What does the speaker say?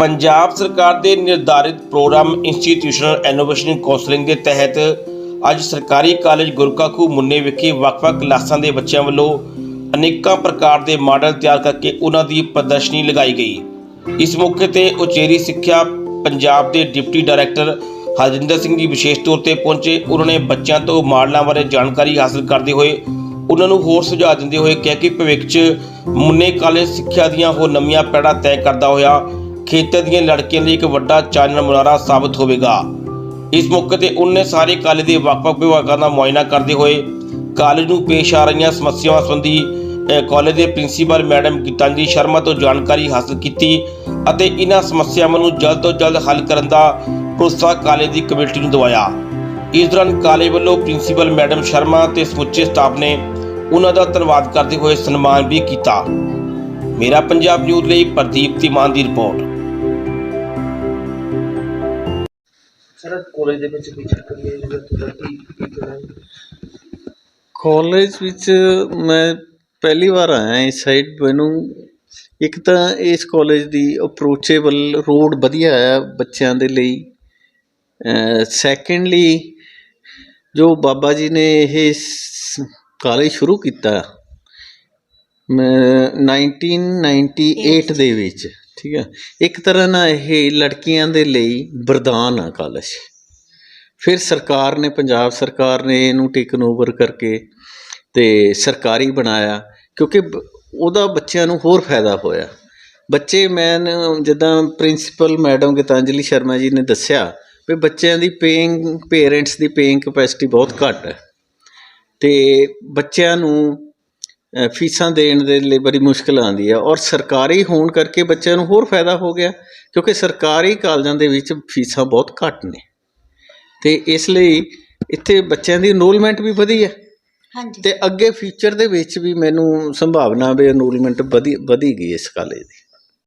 ਪੰਜਾਬ ਸਰਕਾਰ ਦੇ ਨਿਰਧਾਰਿਤ ਪ੍ਰੋਗਰਾਮ ਇੰਸਟੀਟਿਊਸ਼ਨਲ ਇਨੋਵੇਸ਼ਨ ਕਾਉਂਸਲਿੰਗ ਦੇ ਤਹਿਤ ਅੱਜ ਸਰਕਾਰੀ ਕਾਲਜ ਗੁਰਕਾਖੂ ਮੁੰਨੇ ਵਿਖੇ ਵੱਖ-ਵੱਖ ਕਲਾਸਾਂ ਦੇ ਬੱਚਿਆਂ ਵੱਲੋਂ ਅਨੇਕਾਂ ਪ੍ਰਕਾਰ ਦੇ ਮਾਡਲ ਤਿਆਰ ਕਰਕੇ ਉਹਨਾਂ ਦੀ ਪ੍ਰਦਰਸ਼ਨੀ ਲਗਾਈ ਗਈ। ਇਸ ਮੌਕੇ ਤੇ ਉਚੇਰੀ ਸਿੱਖਿਆ ਪੰਜਾਬ ਦੇ ਡਿਪਟੀ ਡਾਇਰੈਕਟਰ ਹਰਜਿੰਦਰ ਸਿੰਘ ਜੀ ਵਿਸ਼ੇਸ਼ ਤੌਰ ਤੇ ਪਹੁੰਚੇ। ਉਹਨਾਂ ਨੇ ਬੱਚਿਆਂ ਤੋਂ ਮਾਡਲਾਂ ਬਾਰੇ ਜਾਣਕਾਰੀ ਹਾਸਲ ਕਰਦੇ ਹੋਏ ਉਹਨਾਂ ਨੂੰ ਹੋਰ ਸੁਝਾਅ ਦਿੰਦੇ ਹੋਏ ਕਿਹਾ ਕਿ ਭਵਿੱਖ 'ਚ ਮੁੰਨੇ ਕਾਲਜ ਸਿੱਖਿਆ ਦੀਆਂ ਹੋਰ ਨਵੀਆਂ ਪੈੜਾਂ ਤੈਅ ਕਰਦਾ ਹੋਇਆ ਖੇਤਰ ਦੀਆਂ ਲੜਕੀਆਂ ਲਈ ਇੱਕ ਵੱਡਾ ਚਾਨਣ ਮੁਨਾਰਾ ਸਾਬਤ ਹੋਵੇਗਾ। ਇਸ ਮੌਕੇ ਤੇ ਉਹਨੇ ਸਾਰੇ ਕਾਲਜ ਦੇ ਵੱਖ-ਵੱਖ ਵਿਭਾਗਾਂ ਦਾ ਮੁਆਇਨਾ ਕਰਦੇ ਹੋਏ ਕਾਲਜ ਨੂੰ ਪੇਸ਼ ਆ ਰਹੀਆਂ ਸਮੱਸਿਆਵਾਂ ਸੰਬੰਧੀ ਕਾਲਜ ਦੇ ਪ੍ਰਿੰਸੀਪਲ ਮੈਡਮ ਗੀਤਾਂਜਲੀ ਸ਼ਰਮਾ ਤੋਂ ਜਾਣਕਾਰੀ ਹਾਸਲ ਕੀਤੀ ਅਤੇ ਇਹਨਾਂ ਸਮੱਸਿਆਵਾਂ ਨੂੰ ਜਲਦ ਤੋਂ ਜਲਦ ਹੱਲ ਕਰਨ ਦਾ ਭਰੋਸਾ ਕਾਲਜ ਦੀ ਕਮੇਟੀ ਨੂੰ ਦਵਾਇਆ। ਇਸ ਦੌਰਾਨ ਕਾਲਜ ਵੱਲੋਂ ਪ੍ਰਿੰਸੀਪਲ ਮੈਡਮ ਸ਼ਰਮਾ ਤੇ ਸਮੁੱਚੇ ਸਟਾਫ ਨੇ ਉਹਨਾਂ ਦਾ ਧੰਨਵਾਦ ਕਰਦੇ ਹੋਏ ਸਨਮਾਨ ਵੀ ਕੀਤਾ। ਮੇਰਾ ਪੰਜਾਬ ਨਿਊਜ਼ ਲਈ ਪ੍ਰਦੀਪ ਧੀਮਾਨ ਦੀ ਰਿਪੋਰਟ। ਸਰ ਕਾਲਜ ਦੇ ਵਿੱਚ ਵਿਜ਼ਿਟ ਕਰੀਏ ਜਿਹੜਾ ਤੁਹਾਡਾ ਕੀ ਕੀ ਕਹਿਣਾ ਕਾਲਜ ਵਿੱਚ ਮੈਂ ਪਹਿਲੀ ਵਾਰ ਆਇਆ ਇਸ ਸਾਈਡ ਮੈਨੂੰ। ਇੱਕ ਤਾਂ ਇਸ ਕਾਲਜ ਦੀ ਅਪਰੋਚੇਬਲ ਰੋਡ ਵਧੀਆ ਹੈ ਬੱਚਿਆਂ ਦੇ ਲਈ। ਸੈਕੰਡਲੀ ਜੋ ਬਾਬਾ ਜੀ ਨੇ ਇਹ ਕਾਲਜ ਸ਼ੁਰੂ ਕੀਤਾ, ਮੈਂ 1998 ਦੇ ਵਿੱਚ ਠੀਕ ਹੈ? ਇੱਕ ਤਰ੍ਹਾਂ ਨਾਲ ਇਹ ਲੜਕੀਆਂ ਦੇ ਲਈ ਵਰਦਾਨ ਆ ਕਾਲਜ। ਫਿਰ ਸਰਕਾਰ ਨੇ, ਪੰਜਾਬ ਸਰਕਾਰ ਨੇ ਇਹਨੂੰ ਟੇਕਨ ਓਵਰ ਕਰਕੇ ਤੇ ਸਰਕਾਰੀ ਬਣਾਇਆ, ਕਿਉਂਕਿ ਉਹਦਾ ਬੱਚਿਆਂ ਨੂੰ ਹੋਰ ਫਾਇਦਾ ਹੋਇਆ। ਬੱਚੇ, ਮੈਂ ਜਿੱਦਾਂ ਪ੍ਰਿੰਸੀਪਲ ਮੈਡਮ ਗੀਤਾਂਜਲੀ ਸ਼ਰਮਾ ਜੀ ਨੇ ਦੱਸਿਆ ਵੀ ਬੱਚਿਆਂ ਦੀ ਪੇਇੰਗ ਪੇਰੈਂਟਸ ਦੀ ਪੇਇੰਗ ਕਪੈਸਿਟੀ ਬਹੁਤ ਘੱਟ ਹੈ। ਤੇ ਬੱਚਿਆਂ ਨੂੰ ਫੀਸਾਂ ਦੇਣ ਦੇ ਲਈ ਬੜੀ ਮੁਸ਼ਕਲ ਆਉਂਦੀ ਹੈ ਔਰ ਸਰਕਾਰੀ ਹੋਣ ਕਰਕੇ ਬੱਚਿਆਂ ਨੂੰ ਹੋਰ ਫਾਇਦਾ ਹੋ ਗਿਆ ਕਿਉਂਕਿ ਸਰਕਾਰੀ ਕਾਲਜਾਂ ਦੇ ਵਿੱਚ ਫੀਸਾਂ ਬਹੁਤ ਘੱਟ ਨੇ। ਤੇ ਇਸ ਲਈ ਇੱਥੇ ਬੱਚਿਆਂ ਦੀ ਇਨਰੋਲਮੈਂਟ ਵੀ ਵਧੀ ਹੈ ਹਾਂਜੀ। ਤੇ ਅੱਗੇ ਫਿਊਚਰ ਦੇ ਵਿੱਚ ਵੀ ਮੈਨੂੰ ਸੰਭਾਵਨਾ ਵੀ ਇਨਰੋਲਮੈਂਟ ਵਧੀ ਵਧੀ ਗਈ ਇਸ ਕਾਲਜ ਦੀ।